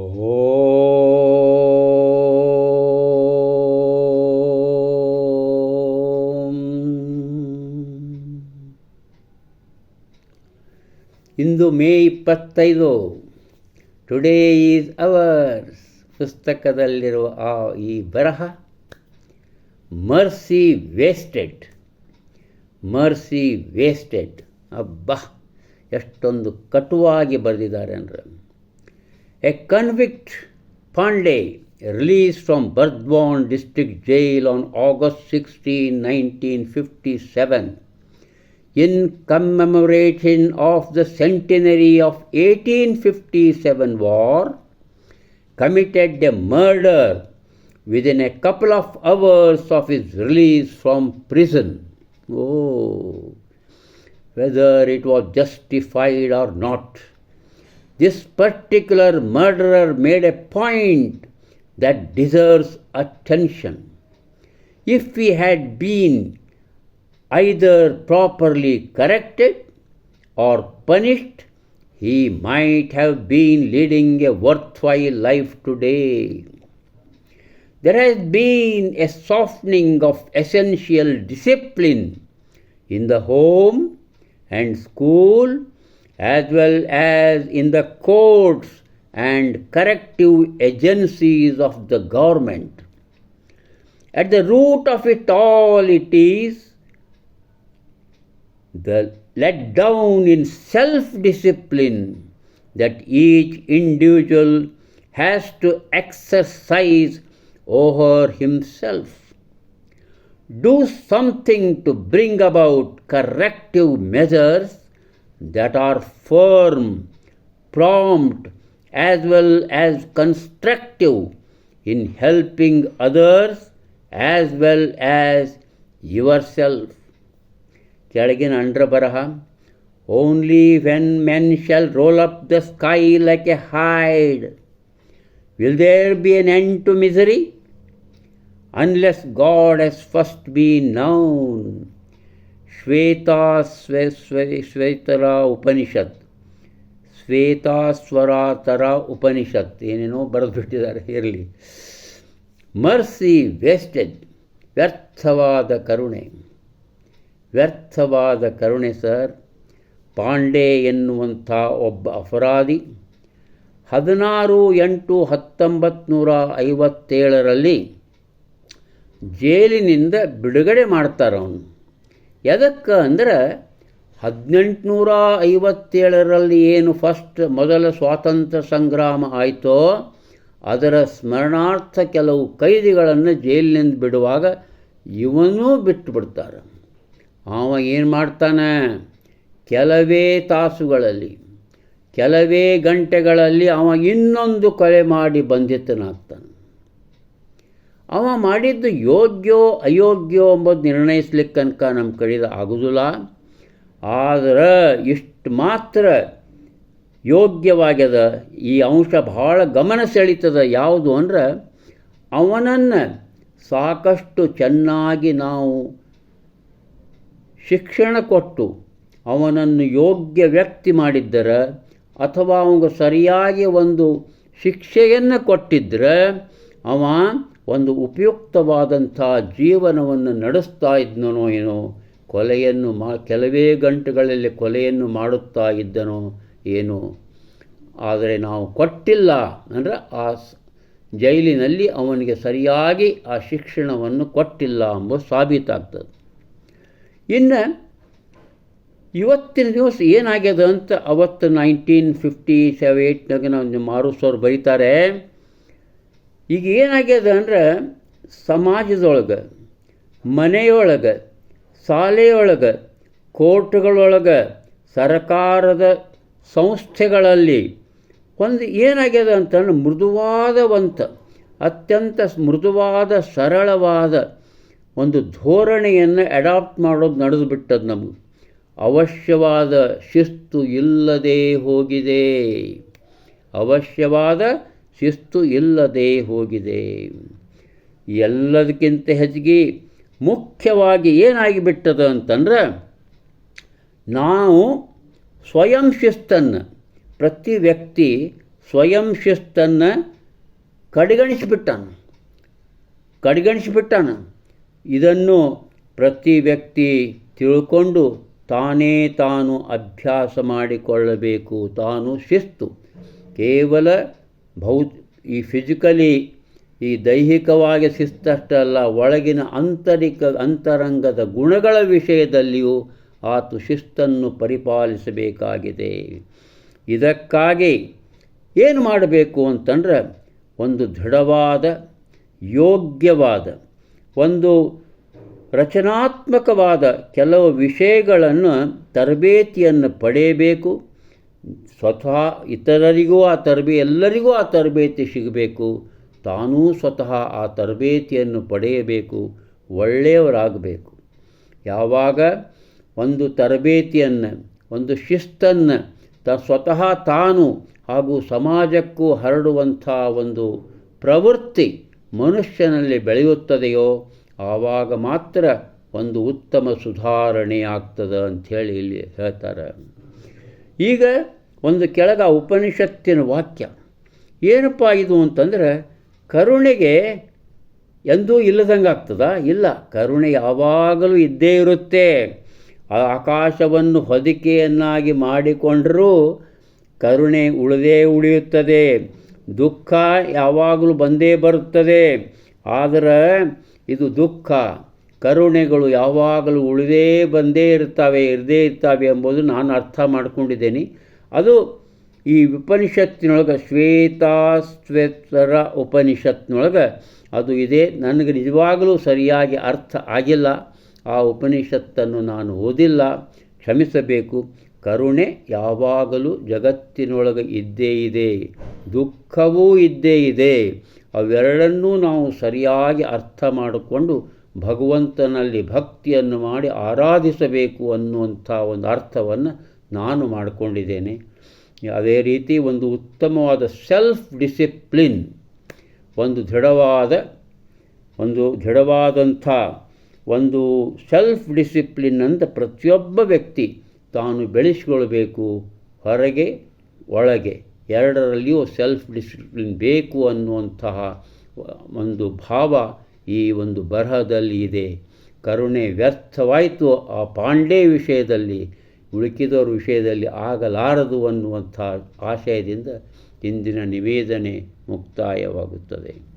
ಓಂ ಇಂದು ಮೇ ಇಪ್ಪತ್ತೈದು today is ours ಪುಸ್ತಕದಲ್ಲಿರುವ ಆ ಈ ಬರಹ ಮರ್ಸಿ ವೇಸ್ಟೆಡ್ ಮರ್ಸಿ ವೇಸ್ಟೆಡ್ ಅಬ್ಬಾ ಎಷ್ಟೊಂದು ಕಟುವಾಗಿ ಬರೆದಿದ್ದಾರೆ ಅಂದರೆ. A convict, Pandey, released from Burdwan District Jail on August 16, 1957, in commemoration of the centenary of 1857 war, committed a murder within a couple of hours of his release from prison. Oh, whether it was justified or not this particular murderer made a point that deserves attention if he had been either properly corrected or punished, he might have been leading a worthwhile life today. There has been a softening of essential discipline in the home and school as well as in the courts and corrective agencies of the government. At the root of it all, it is the let down in self discipline that each individual has to exercise over himself. Do something to bring about corrective measures that are firm, prompt, as well as constructive in helping others as well as yourself. Chadagin Andrabaraha. Only when men shall roll up the sky like a hide will there be an end to misery, unless God has first been known. Known Shweta ಸ್ವೆ ಉಪನಿಷತ್. ಶ್ವೇತಾಸ್ವರಾತರ ಉಪನಿಷತ್. ಏನೇನೋ ಬರೆದುಬಿಟ್ಟಿದ್ದಾರೆ, ಇರಲಿ. Mercy wasted. ವ್ಯರ್ಥವಾದ ಕರುಣೆ. ವ್ಯರ್ಥವಾದ ಕರುಣೆ, sir. Pandey ಎನ್ನುವಂಥ ಒಬ್ಬ ಅಪರಾಧಿ ಹದಿನಾರು ಎಂಟು ಹತ್ತೊಂಬತ್ತು ನೂರ ಐವತ್ತೇಳರಲ್ಲಿ ಜೈಲಿನಿಂದ ಬಿಡುಗಡೆ ಮಾಡ್ತಾರೆ ಅವನು ಎದಕ್ಕೆ ಅಂದ್ರೆ ಹದಿನೆಂಟುನೂರ ಐವತ್ತೇಳರಲ್ಲಿ ಏನು ಫಸ್ಟ್ ಮೊದಲ ಸ್ವಾತಂತ್ರ್ಯ ಸಂಗ್ರಾಮ ಆಯಿತೋ, ಅದರ ಸ್ಮರಣಾರ್ಥ ಕೆಲವು ಕೈದಿಗಳನ್ನು ಜೈಲಿನಿಂದ ಬಿಡುವಾಗ ಇವನೂ ಬಿಟ್ಟು ಬಿಡ್ತಾರೆ. ಅವ ಏನು ಮಾಡ್ತಾನೆ? ಕೆಲವೇ ತಾಸುಗಳಲ್ಲಿ, ಕೆಲವೇ ಗಂಟೆಗಳಲ್ಲಿ ಅವ ಇನ್ನೊಂದು ಕೊಲೆ ಮಾಡಿ ಬಂಧಿತನಾಗ್ತಾನೆ. ಅವ ಮಾಡಿದ್ದು ಯೋಗ್ಯೋ ಅಯೋಗ್ಯೋ ಎಂಬುದು ನಿರ್ಣಯಿಸ್ಲಿಕ್ಕೆ ತನಕ ನಮ್ಮ ಕಡೆದು ಆಗೋದಿಲ್ಲ. ಆದರೆ ಇಷ್ಟು ಮಾತ್ರ ಯೋಗ್ಯವಾಗ್ಯದ, ಈ ಅಂಶ ಭಾಳ ಗಮನ ಸೆಳೀತದ ಯಾವುದು ಅಂದ್ರೆ, ಅವನನ್ನು ಸಾಕಷ್ಟು ಚೆನ್ನಾಗಿ ನಾವು ಶಿಕ್ಷಣ ಕೊಟ್ಟು ಅವನನ್ನು ಯೋಗ್ಯ ವ್ಯಕ್ತಿ ಮಾಡಿದ್ದರೆ, ಅಥವಾ ಅವನಿಗೆ ಸರಿಯಾಗಿ ಒಂದು ಶಿಕ್ಷೆಯನ್ನು ಕೊಟ್ಟಿದ್ದರೆ ಅವ ಒಂದು ಉಪಯುಕ್ತವಾದಂಥ ಜೀವನವನ್ನು ನಡೆಸ್ತಾ ಇದ್ದನೋ ಏನೋ, ಕೊಲೆಯನ್ನು ಮಾ, ಕೆಲವೇ ಗಂಟೆಗಳಲ್ಲಿ ಕೊಲೆಯನ್ನು ಮಾಡುತ್ತಾ ಇದ್ದನೋ ಏನೋ. ಆದರೆ ನಾವು ಕೊಟ್ಟಿಲ್ಲ ಅಂದರೆ ಆ ಜೈಲಿನಲ್ಲಿ ಅವನಿಗೆ ಸರಿಯಾಗಿ ಆ ಶಿಕ್ಷಣವನ್ನು ಕೊಟ್ಟಿಲ್ಲ ಎಂಬುದು ಸಾಬೀತಾಗ್ತದೆ. ಇನ್ನು ಇವತ್ತಿನ ದಿವಸ ಏನಾಗ್ಯದ ಅಂತ ಅವತ್ತು ನೈನ್ಟೀನ್ ಫಿಫ್ಟಿ ಸೆವೆ ಏಯ್ಟ್ನಾಗ ನಾವು ಮಾರುಸೋರು ಬರೀತಾರೆ ಈಗ ಏನಾಗ್ಯದ ಅಂದ್ರೆ ಸಮಾಜದೊಳಗೆ, ಮನೆಯೊಳಗೆ, ಶಾಲೆಯೊಳಗೆ, ಕೋರ್ಟ್ಗಳೊಳಗೆ, ಸರ್ಕಾರದ ಸಂಸ್ಥೆಗಳಲ್ಲಿ ಒಂದು ಏನಾಗ್ಯದ ಅಂತಂದ್ರೆ ಮೃದುವಾದವಂತ, ಅತ್ಯಂತ ಮೃದುವಾದ, ಸರಳವಾದ ಒಂದು ಧೋರಣೆಯನ್ನು ಅಡಾಪ್ಟ್ ಮಾಡೋದು ನಡೆದು ಬಿಟ್ಟದ್ದು ನಮಗೆ. ಅವಶ್ಯವಾದ ಶಿಸ್ತು ಇಲ್ಲದೆ ಹೋಗಿದೆ. ಅವಶ್ಯವಾದ ಶಿಸ್ತು ಇಲ್ಲದೆ ಹೋಗಿದೆ. ಎಲ್ಲದಕ್ಕಿಂತ ಹೆಚ್ಚಿಗೆ ಮುಖ್ಯವಾಗಿ ಏನಾಗಿಬಿಟ್ಟದ ಅಂತಂದ್ರೆ ನಾವು ಸ್ವಯಂ ಶಿಸ್ತನ್ನು, ಪ್ರತಿ ವ್ಯಕ್ತಿ ಸ್ವಯಂ ಶಿಸ್ತನ್ನು ಕಡೆಗಣಿಸಿಬಿಟ್ಟಾನ. ಕಡೆಗಣಿಸಿಬಿಟ್ಟಾನ. ಇದನ್ನು ಪ್ರತಿ ವ್ಯಕ್ತಿ ತಿಳ್ಕೊಂಡು ತಾನೇ ತಾನು ಅಭ್ಯಾಸ ಮಾಡಿಕೊಳ್ಳಬೇಕು. ತಾನು ಶಿಸ್ತು. ಕೇವಲ ಭೌ ಈ ಫಿಸಿಕಲಿ ಈ ದೈಹಿಕವಾಗಿ ಶಿಸ್ತಷ್ಟಲ್ಲ, ಒಳಗಿನ ಆಂತರಿಕ, ಅಂತರಂಗದ ಗುಣಗಳ ವಿಷಯದಲ್ಲಿಯೂ ಆತು ಶಿಸ್ತನ್ನು ಪರಿಪಾಲಿಸಬೇಕಾಗಿದೆ. ಇದಕ್ಕಾಗಿ ಏನು ಮಾಡಬೇಕು ಅಂತಂದ್ರೆ, ಒಂದು ದೃಢವಾದ, ಯೋಗ್ಯವಾದ, ಒಂದು ರಚನಾತ್ಮಕವಾದ ಕೆಲವು ವಿಷಯಗಳನ್ನು ತರಬೇತಿಯನ್ನು ಪಡೆಯಬೇಕು. ಸ್ವತಃ ಇತರರಿಗೂ ಆ ತರಬೇ ಎಲ್ಲರಿಗೂ ಆ ತರಬೇತಿ ಸಿಗಬೇಕು. ತಾನೂ ಸ್ವತಃ ಆ ತರಬೇತಿಯನ್ನು ಪಡೆಯಬೇಕು, ಒಳ್ಳೆಯವರಾಗಬೇಕು. ಯಾವಾಗ ಒಂದು ತರಬೇತಿಯನ್ನು, ಒಂದು ಶಿಸ್ತನ್ನು ತ, ಸ್ವತಃ ತಾನು ಹಾಗೂ ಸಮಾಜಕ್ಕೂ ಹರಡುವಂಥ ಒಂದು ಪ್ರವೃತ್ತಿ ಮನುಷ್ಯನಲ್ಲಿ ಬೆಳೆಯುತ್ತದೆಯೋ, ಆವಾಗ ಮಾತ್ರ ಒಂದು ಉತ್ತಮ ಸುಧಾರಣೆ ಆಗ್ತದೆ ಅಂಥೇಳಿ ಇಲ್ಲಿ ಹೇಳ್ತಾರೆ. ಈಗ ಒಂದು ಕೆಳಗ ಉಪನಿಷತ್ತಿನ ವಾಕ್ಯ. ಏನಪ್ಪ ಇದು ಅಂತಂದರೆ, ಕರುಣೆಗೆ ಎಂದೂ ಇಲ್ಲದಂಗೆ ಆಗ್ತದ? ಇಲ್ಲ. ಕರುಣೆ ಯಾವಾಗಲೂ ಇದ್ದೇ ಇರುತ್ತೆ. ಆಕಾಶವನ್ನು ಹೊದಿಕೆಯನ್ನಾಗಿ ಮಾಡಿಕೊಂಡರೂ ಕರುಣೆ ಉಳಿದೇ ಉಳಿಯುತ್ತದೆ. ದುಃಖ ಯಾವಾಗಲೂ ಬಂದೇ ಬರುತ್ತದೆ. ಆದರೆ ಇದು ದುಃಖ. ಕರುಣೆಗಳು ಯಾವಾಗಲೂ ಉಳಿದೇ ಬಂದೇ ಇರ್ತವೆ, ಇರದೇ ಇರ್ತವೆ ಎಂಬುದು ನಾನು ಅರ್ಥ ಮಾಡ್ಕೊಂಡಿದ್ದೇನೆ. ಅದು ಈ ಉಪನಿಷತ್ತಿನೊಳಗೆ ಶ್ವೇತಾಶ್ವೇತರ ಉಪನಿಷತ್ನೊಳಗೆ ಅದು ಇದೆ. ನನಗೆ ನಿಜವಾಗಲೂ ಸರಿಯಾಗಿ ಅರ್ಥ ಆಗಿಲ್ಲ. ಆ ಉಪನಿಷತ್ತನ್ನು ನಾನು ಓದಿಲ್ಲ. ಕ್ಷಮಿಸಬೇಕು. ಕರುಣೆ ಯಾವಾಗಲೂ ಜಗತ್ತಿನೊಳಗೆ ಇದ್ದೇ ಇದೆ. ದುಃಖವೂ ಇದ್ದೇ ಇದೆ. ಅವೆರಡನ್ನೂ ನಾವು ಸರಿಯಾಗಿ ಅರ್ಥ ಮಾಡಿಕೊಂಡು ಭಗವಂತನಲ್ಲಿ ಭಕ್ತಿಯನ್ನು ಮಾಡಿ ಆರಾಧಿಸಬೇಕು ಅನ್ನುವಂಥ ಒಂದು ಅರ್ಥವನ್ನು ನಾನು ಮಾಡಿಕೊಂಡಿದ್ದೇನೆ. ಅದೇ ರೀತಿ ಒಂದು ಉತ್ತಮವಾದ ಸೆಲ್ಫ್ ಡಿಸಿಪ್ಲಿನ್ ಒಂದು ದೃಢವಾದ, ಒಂದು ದೃಢವಾದಂಥ, ಒಂದು ಸೆಲ್ಫ್ ಡಿಸಿಪ್ಲಿನ್ ಅಂತ ಪ್ರತಿಯೊಬ್ಬ ವ್ಯಕ್ತಿ ತಾನು ಬೆಳೆಸಿಕೊಳ್ಬೇಕು. ಹೊರಗೆ, ಒಳಗೆ, ಎರಡರಲ್ಲಿಯೂ ಸೆಲ್ಫ್ ಡಿಸಿಪ್ಲಿನ್ ಬೇಕು ಅನ್ನುವಂತಹ ಒಂದು ಭಾವ ಈ ಒಂದು ಬರಹದಲ್ಲಿ ಇದೆ. ಕರುಣೆ ವ್ಯರ್ಥವಾಯಿತು ಆ ಪಾಂಡೆ ವಿಷಯದಲ್ಲಿ. ಉಳುಕಿದವರ ವಿಷಯದಲ್ಲಿ ಆಗಲಾರದು ಅನ್ನುವಂಥ ಆಶಯದಿಂದ ಇಂದಿನ ನಿವೇದನೆ ಮುಕ್ತಾಯವಾಗುತ್ತದೆ.